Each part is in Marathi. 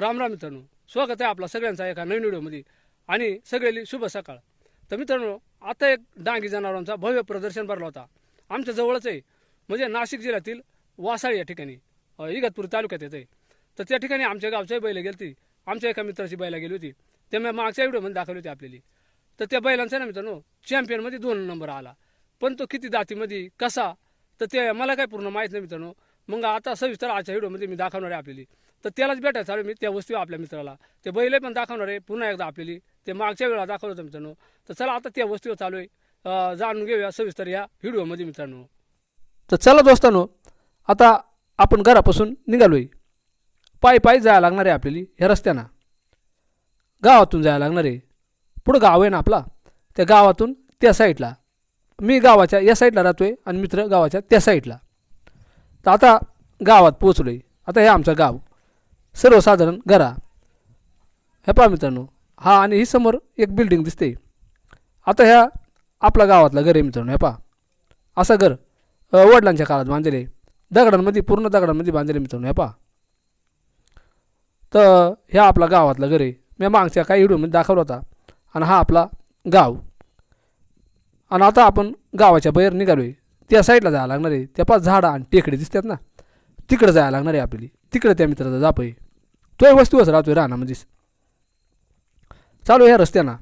राम राम मित्रांनो. स्वागत आहे आपला सगळ्यांचा एका नवीन व्हिडिओमध्ये. आणि सगळ्याली शुभ सकाळ. तर मित्रांनो आता एक डांगी जनावरांचा भव्य प्रदर्शन भरला होता. आमच्या जवळच आहे. म्हणजे नाशिक जिल्ह्यातील वासाळी या ठिकाणी. इगतपूर तालुक्यात येते तर त्या ठिकाणी आमच्या गावच्या बैल गेली आमच्या एका मित्राची बैला गेली होती. ते मी मागच्या व्हिडिओमध्ये दाखवली होती आपल्याली. तर त्या बैलांचा ना मित्रांनो चॅम्पियनमध्ये दोन नंबर आला. पण तो किती दातीमध्ये कसा? तर ते मला काय पूर्ण माहीत नाही मित्रांनो. मग आता सविस्तर आजच्या व्हिडिओमध्ये मी दाखवणार आहे आपल्याला. तर त्यालाच भेटायचं चालू मी त्या वस्तू आपल्या मित्राला. ते बैल पण दाखवणार आहे पुन्हा एकदा आपल्याला. ते मागच्या वेळा दाखवलं होतं मित्रांनो. तर चला आता त्या वस्तू चालू आहे जाणून घेऊया सविस्तर या व्हिडिओमध्ये मित्रांनो. तर चला दोस्तांनो आता आपण घरापासून निघालोय. पायी पायी जायला लागणार आहे आपल्याला ह्या रस्त्यानं. गावातून जायला लागणार आहे. पुढं गाव आहे ना आपला त्या गावातून त्या साईडला. मी गावाच्या या साईडला राहतोय आणि मित्र गावाच्या त्या साईडला. तर आता गावात पोचलो आहे आता हे आमचं गाव. सर्वसाधारण घरा. हे पहा मित्रांनो हा आणि ही समोर एक बिल्डिंग दिसते आता ह्या आपला गावातला घर आहे मित्रांनो हे पहा. असं घर वडिलांच्या काळात बांधलेले दगडांमध्ये पूर्ण दगडांमध्ये बांधलेले मित्रांनो हे पहा. तर ह्या आपला गावातलं घर आहे. मी मागच्या काही व्हिडिओमध्ये दाखवला होता. आणि हा आपला गाव. आणि आता आपण गावाच्या बाहेर निघालो आहे त्या साईडला जायला लागणार आहे. त्या पाच झाडं आणि टेकडे दिसतात ना तिकडं जायला लागणार आहे आपली तिकडं त्या मित्राचा जाप आहे. तोही वस्तूच राहतोय रानामध्येच म्हणजे. चालू आहे ह्या रस्त्यानं.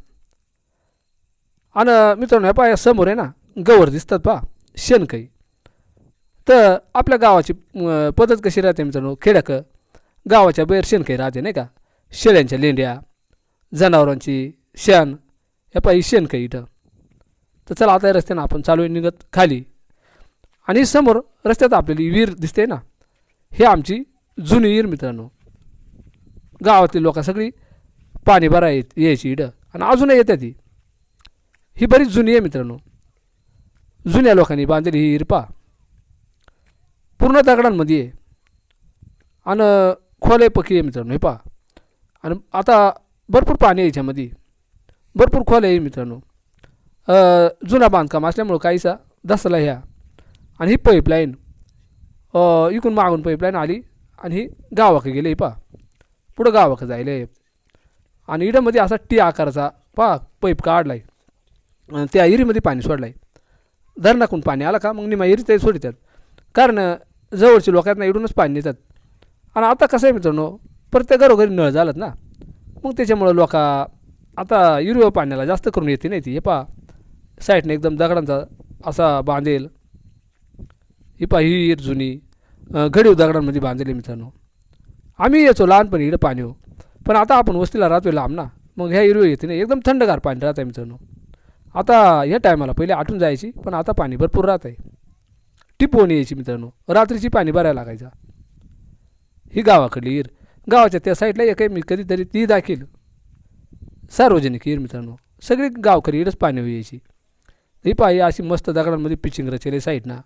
आणि मित्रांनो ह्या पाया समोर आहे ना गवर दिसतात पा काही तर आपल्या गावाची पद्धत कशी राहते मित्रांनो खेड्याक गावाच्या बाहेर शेणकाई राहते नाही का? शेळ्यांच्या लेंड्या जनावरांची शेण ह्या पायी काही इथं. तर चला आता या रस्त्यानं आपण चालू आहे निघत खाली. आणि समोर रस्त्यात आपल्याला विहीर दिसते ना हे आमची जुनी विहीर मित्रांनो. गावातली लोक सगळी पाणी भरा येत यायची इडं आणि अजूनही येते ती. ही बरीच जुनी आहे मित्रांनो. जुन्या लोकांनी बांधलेली ही विहीर पूर्ण दगडांमध्ये आहे. आणि खोले पकी आहे मित्रांनो हे पा आणि आता भरपूर पाणी आहे याच्यामध्ये. भरपूर खोले आहे मित्रांनो. जुना बांधकाम असल्यामुळं काहीसा दसला ह्या. आणि ही पाईपलाईन इकून मागून पाईपलाईन आली आणि ही गावाकडे गेले पा पुढं गावाकडे जायले. आणि इडमध्ये असा टी आकाराचा पा पाईप काढलाय. आणि त्या इरीमध्ये पाणी सोडलाय. धरणाकून पाणी आलं का? मग निमा इरी ते सोडतात. कारण जवळच्या लोकांना इडूनच पाणी देतात आणि आता कसं आहे मित्रांनो प्रत्येक घरोघरी नळ झालात ना? मग त्याच्यामुळं लोक आता युरिया पाण्याला जास्त करून येते नाही ती. हे पा साईडने एकदम दगडांचा असा बांधेल. ही पा ही विहीर जुनी घडीव दगडांमध्ये बांधलेली मित्रांनो. आम्ही यायचो लहानपणी इकडं पाणी हो. पण आता आपण वस्तीला राहतोय लांब ना मग ह्या हिरवे येते ना एकदम थंडगार पाणी राहत आहे मित्रांनो. आता ह्या टायमाला पहिले आटून जायची पण आता पाणी भरपूर राहत आहे टिपवून यायची मित्रांनो रात्रीची पाणी भरायला लागायचा. ही गावाकडली हिर गावाच्या त्या साईडला एक आहे मी कधीतरी ती दाखील. सार्वजनिक हिर मित्रांनो सगळी गावकरी इडच पाणी यायची ही पाही अशी मस्त दगडांमध्ये पिचिंग रचेली साईडना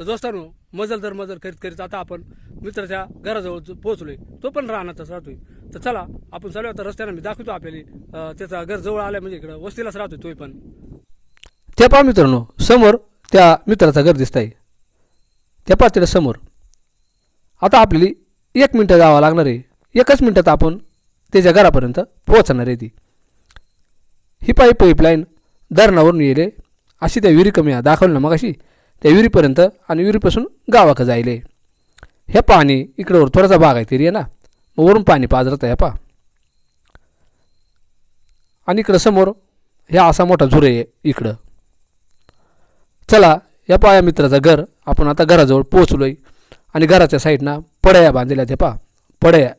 तर दोस्तांनो मजल दर मजल करीत करीत आता आपण मित्राच्या घराजवळ पोहोचलोय तो पण राहणारच राहतोय. तर चला आपण चालू आता रस्त्यानं मी दाखवतो आपल्याला त्याचा घर जवळ आल्या म्हणजे इकडं वस्तीलाच राहतोय तोय पण. त्या पहा मित्रांनो समोर त्या मित्राचं घर दिसत आहे त्या पहा तिकडे समोर. आता आपल्याला एक मिनटं जावं लागणार आहे. एकच मिनटात आपण त्याच्या घरापर्यंत पोहोचणार आहे ती. ही पाईप पाईपलाईन धरणावरून येले अशी त्या विहिरी कमी दाखवली दाखवलं ना मग अशी त्या विहिरीपर्यंत आणि विहिरीपासून गावाकडे जायले. हे पाणी इकडं थोडासा भाग आहे तरी आहे ना? मग वरून पाणी पाजरत आहे पा. आणि इकडं समोर ह्या असा मोठा झुरे आहे इकडं. चला या पाया मित्राचं घर आपण आता घराजवळ पोचलो आहे आणि घराच्या साईडनं पड्या बांधलेल्या ते पा. पडया.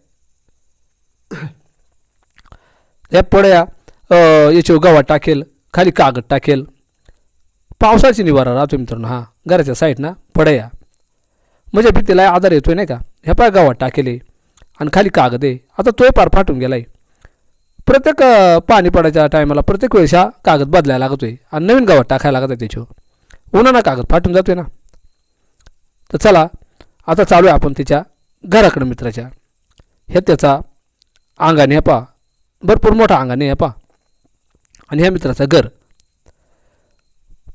या पडया याच्यावर गव्हा टाकेल खाली कागद टाकेल. पावसाची निवारा राहतो मित्रांनो हा. घराच्या साईडनं पडया. म्हणजे भीतीला आधार येतोय नाही का? ह्या पाय गावात टाकेले. आणि खाली कागद आहे आता तोय पार फाटून गेलाय. प्रत्येक पाणी पडायच्या टायमाला प्रत्येक वेळेस हा कागद बदलायला लागतोय. आणि नवीन गावात टाकायला लागत आहे त्याच्यावर. उन्हानं कागद फाटून जातोय ना. तर चला आता चालू आहे आपण त्याच्या घराकडं मित्राच्या. हे त्याचा अंगाने ह्या पा. भरपूर मोठा अंगाने ह्या पा. आणि ह्या मित्राचं घर.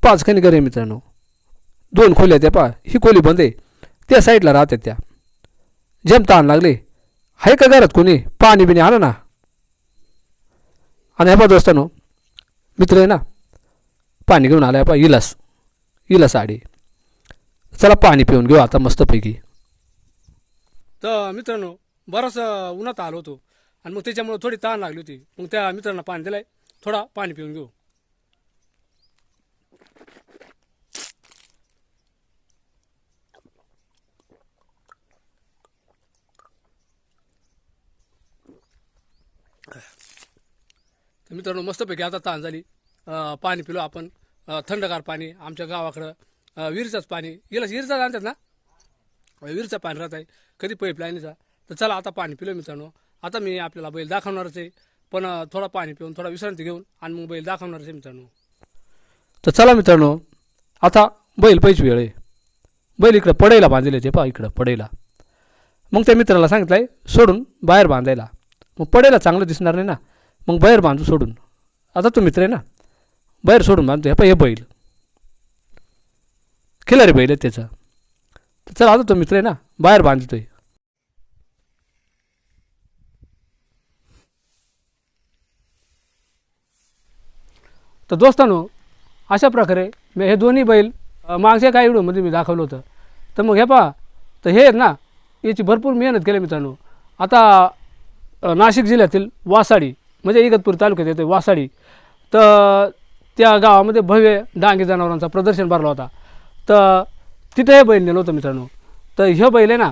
पाच खणी घर आहे मित्रांनो. दोन खोल्या त्या पा ही खोली बंद आहे. त्या साईडला राहतात त्या. जेम ताण लागले. आहे का घरात कोणी? पाणी बिणी आलं ना. आणि ह्या बा दोस्तानो मित्र आहे ना पाणी घेऊन आला पा इलास इलास आडी. चला पाणी पिऊन घेऊ आता मस्तपैकी. तर मित्रांनो बराच उन्हात आलो होतो. आणि मग त्याच्यामुळे थोडी ताण लागली होती. मग त्या मित्रांना पाणी दिलंय. थोडा पाणी पिऊन घेऊ. तर मित्रांनो मस्तपैकी आता ताण झाली. पाणी पिलो आपण. थंडगार पाणी आमच्या गावाकडं. विहिरीचंच पाणी. गेलं विहिरीचाच आणतात ना? विहिरीचं पाणी राहत आहे कधी पाईपलाईनचा तर चला आता पाणी पिलो मित्रांनो. आता मी आपल्याला बैल दाखवणारच आहे. पण थोडा पाणी पिऊन थोडा विश्रांती घेऊन आणि मग बैल दाखवणारच आहे मित्रांनो. तर चला मित्रांनो आता बैल पैच वेळ आहे. बैल इकडं पडायला बांधलेले ते पा इकडं पडायला मग त्या मित्राला सांगितलं आहे सोडून बाहेर बांधायला. मग पडेला चांगलं दिसणार नाही ना. मग बाहेर बांधू सोडून. आता तो मित्र आहे ना. बाहेर सोडून बांधतो हे पण हे बैल. खिलारी बैल आहे त्याचा. तर चला आता तो मित्र आहे ना. बाहेर बांधतोय. तर दोस्तांनो अशा प्रकारे मी हे दोन्ही बैल मागच्या काही व्हिडिओमध्ये मी दाखवलं होतं. तर मग हे पहा तर हे आहेत ना याची भरपूर मेहनत केली मित्रांनो. आता नाशिक जिल्ह्यातील वासाडी म्हणजे इगतपूर तालुक्यात येते वासाडी तर त्या गावामध्ये भव्य डांगी जनावरांचा प्रदर्शन भरला होता. तर तिथं हे बैल नेलं होतं मित्रांनो. तर हे बैल आहे ना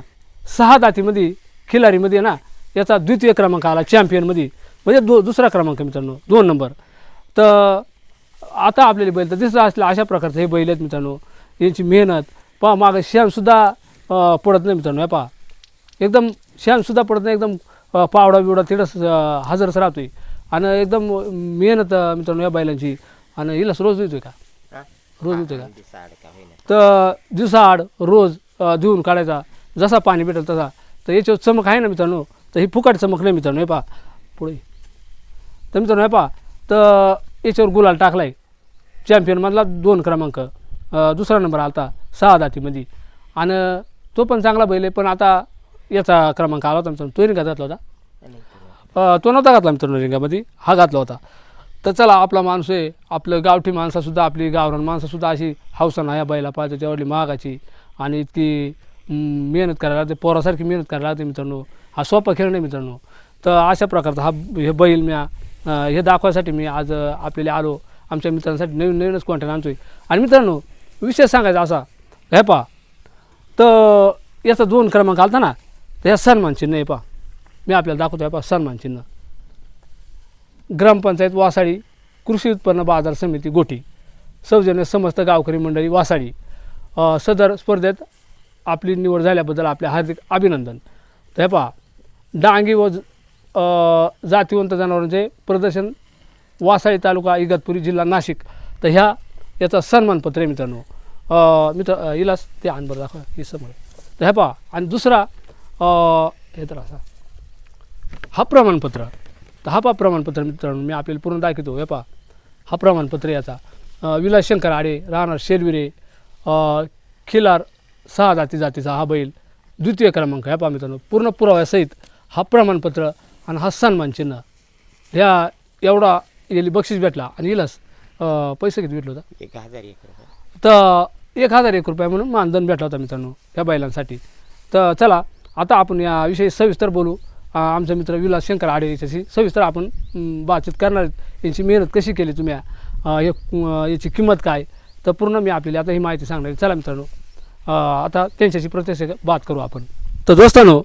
सहा दातीमध्ये खिलारीमध्ये आहे ना याचा द्वितीय क्रमांक आला चॅम्पियनमध्ये. म्हणजे दो दुसरा क्रमांक मित्रांनो दोन नंबर. तर आता आपल्याला बैल तर दिसत असलं अशा प्रकारचं हे बैल आहेत मित्रांनो. यांची मेहनत पहा मागं श्यामसुद्धा पडत नाही मित्रांनो हे पहा. एकदम श्यामसुद्धा पडत नाही एकदम पावडा बिवडा तिथंच हजरच राहतोय. आणि एकदम मेहनत मित्रांनो या बैलांची. आणि हिलाच रोज येतोय का? रोज येतोय का? तर दिवसाआड रोज धुवून काढायचा. जसा पाणी भेटेल तसा. तर याच्यावर चमक आहे ना मित्रांनो? तर ही फुकाट चमक नाही मित्रांनो हे पहा. पुढे. तर मित्रांनो हे पहा. तर याच्यावर गुलाल टाकला आहे चॅम्पियनमधला दोन क्रमांक. दुसरा नंबर आलता सहा दातीमध्ये. आणि तो पण चांगला बैल आहे पण आता याचा क्रमांक आला होता मित्रांनो तो नाही का घातला होता. तो नव्हता घातला मित्रांनो रिंगामध्ये हा घातला होता. तर चला आपला माणूस आहे आपलं गावठी माणसासुद्धा आपली गावरान माणसासुद्धा अशी हौसा नाही या बैला पाहिजे तेवढी महागाची. आणि इतकी मेहनत करायला लागते पोरासारखी मेहनत करायला लागते मित्रांनो. हा सोपा खेळ नाही मित्रांनो. तर अशा प्रकारचा हा हे बैल मी अं, हे दाखवायसाठी मी आज आपल्याला आलो. आमच्या मित्रांसाठी नवीन नवीनच कॉन्टॅक्ट आणतोय. आणि मित्रांनो विशेष सांगायचा असा हे पहा. तर याचा दोन क्रमांक आलता ना तर या सन्मान चिन्ह आहे पहा. मी आपल्याला दाखवतो आहे पहा सन्मान चिन्ह. ग्रामपंचायत वासाडी कृषी उत्पन्न बाजार समिती गोटी. सौजन्य समस्त गावकरी मंडळी वासाडी सदर स्पर्धेत आपली निवड झाल्याबद्दल आपले हार्दिक अभिनंदन. तर हे पहा डांगी व ज- जातीवंत जनावरांचे प्रदर्शन वासाळी तालुका इगतपुरी जिल्हा नाशिक. तर ह्या याचा सन्मानपत्र आहे मित्रांनो. मित्र इलास ते आणबर दाखवा हे समोर तर हे पहा आणि दुसरा हे तर असा. हा प्रमाणपत्र तर हा पहा प्रमाणपत्र मित्रांनो मी आपल्याला पूर्ण दाखवतो. हे पहा. हा प्रमाणपत्र याचा. विलास शंकर आडे राहणार शेरविरे खिलार सहा जाती जातीचा हा बैल द्वितीय क्रमांक. ह्या पहा मित्रांनो पूर्ण पुराव्यासहित हा प्रमाणपत्र आणि हा सन्मान चिन्ह. ह्या एवढा याला बक्षीस भेटला आणि इलास पैसे किती भेटलं होतं? एक हजार एक रुपये. तर एक हजार एक रुपया म्हणून मानधन भेटला होता मित्रांनो या बैलांसाठी. तर चला आता आपण याविषयी सविस्तर बोलू. आमचा मित्र विलास शंकर आडे याच्याशी. सविस्तर आपण बातचीत करणार आहेत. यांची मेहनत कशी केली तुम्ही? हे याची किंमत काय? तर पूर्ण मी आपल्याला आता ही माहिती सांगणार आहे. चला मित्रांनो आता त्यांच्याशी प्रत्यक्ष बात करू आपण. तर दोस्तांनो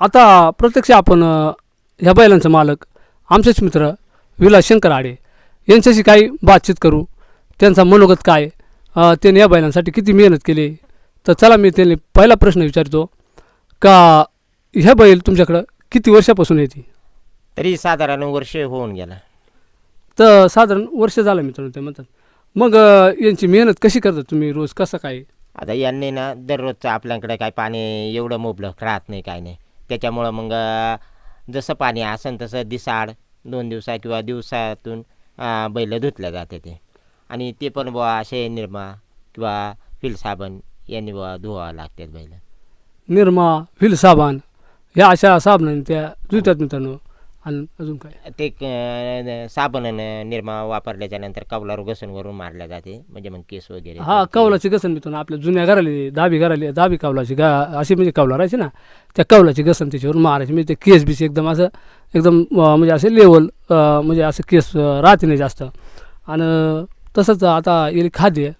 आता प्रत्यक्ष आपण ह्या बैलांचा मालक आमचेच मित्र विलास शंकर आडे यांच्याशी काही बातचीत करू. त्यांचा मनोगत काय? त्यांनी त्याने या बैलांसाठी किती मेहनत केली? तर चला मी त्यांनी पहिला प्रश्न विचारतो. का ह्या बैल तुमच्याकडं किती वर्षापासून येते तरी साधारण वर्ष होऊन गेला. तर साधारण वर्ष झालं मित्रांनो ते म्हणतात. मग अ, यांची मेहनत कशी करता तुम्ही रोज? कसं काय? आता यांनी ना दररोजचं आपल्याकडे काय पाणी एवढं मुबलक राहत नाही काय नाही. त्याच्यामुळं मग अं, जसं पाणी असेल तसं दिसाड दोन दिवसा किंवा दिवसातून अं, बैल धुतल्या जाते ते. आणि ते पण बुवा असे निर्मा किंवा फिल साबण यांनी बुवा धुवावं लागतात बैल. निरमा व्हील साबण ह्या अशा साबणाने त्या धुतात मित्रांनो. आणि अजून काय? ते क- साबण न- निरमा वापरल्याच्या नंतर कवलावर घसून वरून मारल्या जाते म्हणजे मग केस वगैरे. हा कौलाची घसन मित्रांनो आपल्या जुन्या घराली दहावी घराली दहावी कौलाची गा अशी म्हणजे कौला राहायची ना त्या कौलाची घसन त्याच्यावर मारायची. म्हणजे ते केस बीस एकदम असं एकदम अं, म्हणजे असे लेवल म्हणजे असं केस अं, राहते नाही जास्त. आणि तसंच आता येईल खाद्य.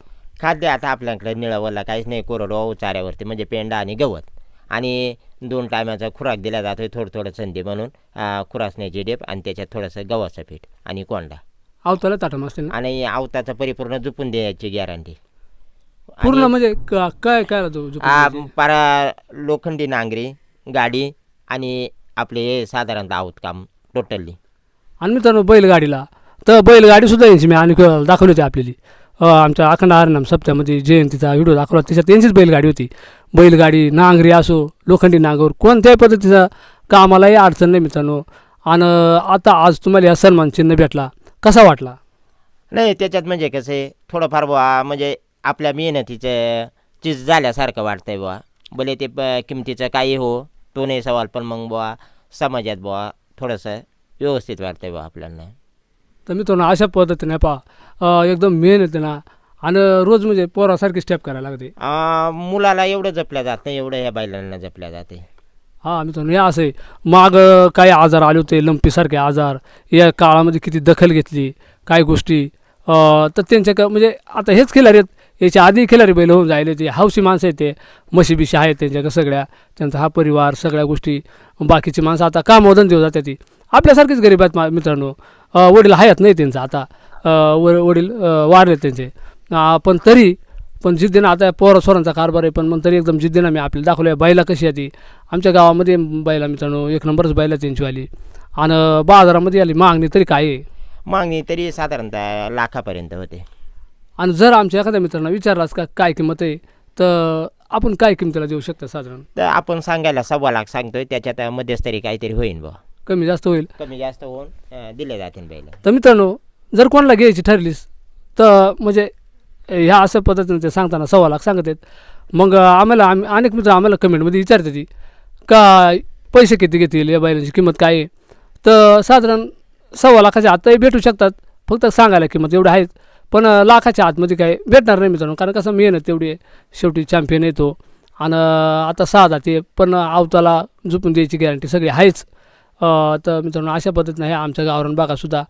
खाद्य आता आपल्याकडे निळवला काहीच नाही कोरडवाहू चाऱ्यावरती म्हणजे पेंडा आणि गवत. आणि दोन टायमाचा खुराक दिला जातो थोडं थोडं संधी म्हणून खुरासण्याची डेप आणि त्याच्यात थोडंसं गव्हाचं पीठ आणि कोंडा. आवताला ताटम असते ना आणि आवताचं परिपूर्ण झुपून द्यायची गॅरंटी. पूर्ण म्हणजे क- काय काय राहतो पारा लोखंडी नांगरी गाडी आणि आपले हे साधारणतः आहोत काम टोटली. आणि मित्रांनो बैलगाडीला. तर बैलगाडी सुद्धा यांची मी आणि दाखवली होती आपल्याली. आमच्या अखंड आरनाम सप्त्यामध्ये जयंतीचा व्हिडिओ दाखवला. त्याच्यात त्यांचीच बैलगाडी होती. बैलगाडी नांगरी असो लोखंडी नांगर कोणत्याही पद्धतीचा कामालाही अडचण नाही मित्रांनो. आणि आता आज तुम्हाला या सन्मान चिन्ह भेटला. कसा वाटला? नाही त्याच्यात म्हणजे कसं आहे थोडंफार बुवा म्हणजे आपल्या मेहनतीचं चीज झाल्यासारखं वाटतंय बुवा. भले ते प- किमतीचं काही हो तो नाही सवाल पण मग बुवा समाजात बुवा थोडंसं व्यवस्थित वाटतंय बुवा आपल्याला. तर मित्रांनो अशा पद्धतीने पहा एकदम मेहनत आहे ना. आणि रोज म्हणजे पोरासारखी स्टेप करायला लागते. आ, मुलाला एवढं जपल्या जात नाही एवढं ह्या बैलांना जपल्या जाते. हा मित्रांनो हे असं आहे. माग काही आजार आले होते लंपीसारखे आजार या काळामध्ये किती दखल घेतली काही गोष्टी. अं, तर त्यांच्या क- म्हणजे आता हेच खिलारी आहेत. याच्या आधी खिलारी बैल होऊन जायले ते हौशी माणसं आहेत ते म्हशी बिशी आहेत त्यांच्या सगळ्या. त्यांचा हा परिवार सगळ्या गोष्टी बाकीची माणसं आता कामोदन देऊ जाते ती. आपल्यासारखीच गरीब आहेत मा- मित्रांनो. वडील आहेत नाही त्यांचं आता. व वडील अं, वारले त्यांचे. पण तरी पण जिद्दीनं आता पोरा सोरांचा कारभार आहे पण मग तरी एकदम जिद्दीनं मी आपल्याला दाखवलं बैला कशी आहे ती. आमच्या गावामध्ये बैला मित्रांनो एक नंबरच बैला त्यांची आली. आणि बाजारामध्ये आली मागणी तरी काय आहे? मागणी तरी साधारणतः लाखापर्यंत होते. आणि जर आमच्या एखाद्या मित्रांना विचारलास का काय किंमत आहे तर आपण काय किंमतीला देऊ शकतो साधारण? तर आपण सांगायला सव्वा लाख सांगतोय त्याच्यात मध्यस्तरी काहीतरी होईन बुवा. कमी जास्त होईल. कमी जास्त होऊन अं, दिले जातील बैल. तर मित्रांनो जर कोणाला घ्यायची ठरलीस तर म्हणजे ह्या असं पद्धतीने ते सांगताना सव्वा लाख सांगत आहेत मग आम्हाला आम्ही अनेक मित्र आम्हाला कमेंटमध्ये विचारते ती का पैसे किती घेतील या बैलांची किंमत काय आहे? तर साधारण सव्वा लाखाच्या आतही भेटू शकतात. फक्त सांगायला किंमत एवढी आहेत. पण लाखाच्या आतमध्ये काय भेटणार नाही मित्रांनो कारण कसं मेहनत तेवढी आहे. शेवटी चॅम्पियन येतो. आणि आता सहा जाते पण आवताला झुपून द्यायची गॅरंटी सगळी आहेच. तर मित्रांनो अशा पद्धतीनं हे आमच्या गावरान भागातसुद्धा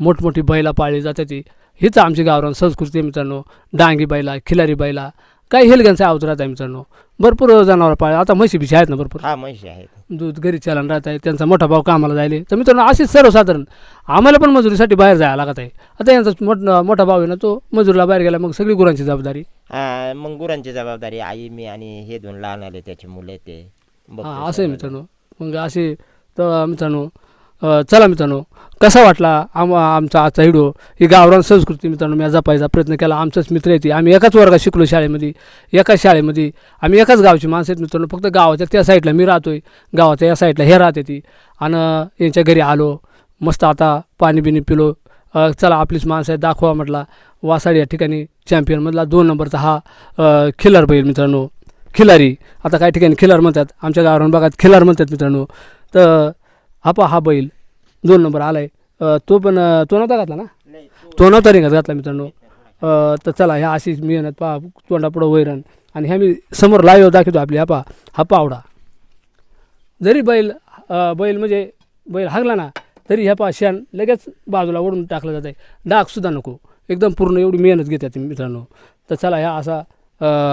मोठमोठी बैला पाळली जाते ती हीच आमची गावरान संस्कृती आहे मित्रांनो. डांगी बैला खिलारी बैला काही हेलग्यांचा अवतारात आहे मित्रांनो. भरपूर जनावर पाळ आता म्हशी बिशी आहेत ना भरपूर? हा म्हशी आहेत. दूध घरी चालन राहत आहे. त्यांचा मोठा भाव कामाला जायले. तर मित्रांनो अशीच सर्वसाधारण आम्हाला पण मजुरीसाठी बाहेर जायला लागत आहे. आता यांचा मोठ मोठा भाव आहे ना तो मजुरीला बाहेर गेला मग सगळी गुरांची जबाबदारी? अं, मग गुरांची जबाबदारी आई मी आणि हे दोन लहान आले त्याचे मुलं ते. हां असं आहे. मित्रांनो. मग असे तर मित्रांनो चला मित्रांनो कसा वाटला आम आमचा आजचा व्हिडिओ? ही गावरान संस्कृती मित्रांनो मी जपायचा प्रयत्न केला. आमचाच मित्र येते. आम्ही एकाच वर्गात शिकलो शाळेमध्ये. एकाच शाळेमध्ये. आम्ही एकाच गावची माणसं आहेत मित्रांनो. फक्त गावाच्या त्या साईडला मी राहतोय. गावाच्या या साईडला हे राहते ती. आणि यांच्या घरी आलो. मस्त आता पाणी बिणी पिलो. चला आपलीच माणसं आहेत दाखवा म्हटला. वासाड या ठिकाणी चॅम्पियनमधला दोन नंबरचा हा खिलार बैल मित्रांनो. खिलारी. आता काही ठिकाणी खिलार म्हणतात. आमच्या गावावरून भागात खिलार म्हणतात मित्रांनो. तर पहा हा बैल दोन नंबर आलाय. अ, तो पण तो नव्हता घातला ना? तो- नव्हता रिंगात घातला मित्रांनो. तर चला ह्या अशीच मेहनत पहा तोंडापुढं वैरण. आणि ह्या मी समोर लाईव्ह दाखवतो आपली पहा हा पावडा. जरी बैल बैल म्हणजे बैल हागला ना तरी ह्या पहा शेण लगेच बाजूला ओढून टाकलं जात आहे डागसुद्धा नको. एकदम पूर्ण एवढी मेहनत घेतात मित्रांनो. तर चला ह्या असा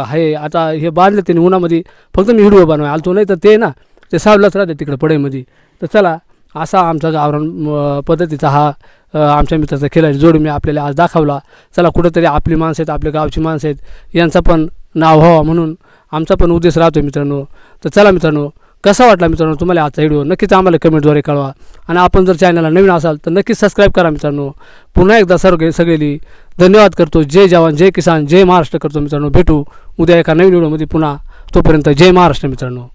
आहे आता हे बांधलं त्यांनी उन्हामध्ये. फक्त मी व्हिडिओ बनवाय आलतो नाही तर ते ना ते सावलंच राहते तिकडं पडेमध्ये. तर चला असा आमचा गावरान पद्धतीचा हा आमच्या मित्राचा खेळाची जोड मी आपल्याला आज दाखवला. चला कुठंतरी आपली माणसं आहेत आपल्या गावची माणसं आहेत यांचा पण नाव व्हावा म्हणून आमचा पण उद्देश राहतो मित्रांनो. तर चला मित्रांनो कसा वाटला मित्रांनो तुम्हाला आजचा व्हिडिओ? नक्कीच आम्हाला कमेंटद्वारे कळवा. आणि आपण जर चॅनलला नवीन असाल तर नक्कीच सबस्क्राईब करा मित्रांनो. पुन्हा एकदा सर्व सगळेली धन्यवाद करतो. जय जवान जय किसान जय महाराष्ट्र करतो मित्रांनो. भेटू उद्या एका नवीन व्हिडिओमध्ये पुन्हा. तोपर्यंत जय महाराष्ट्र मित्रांनो.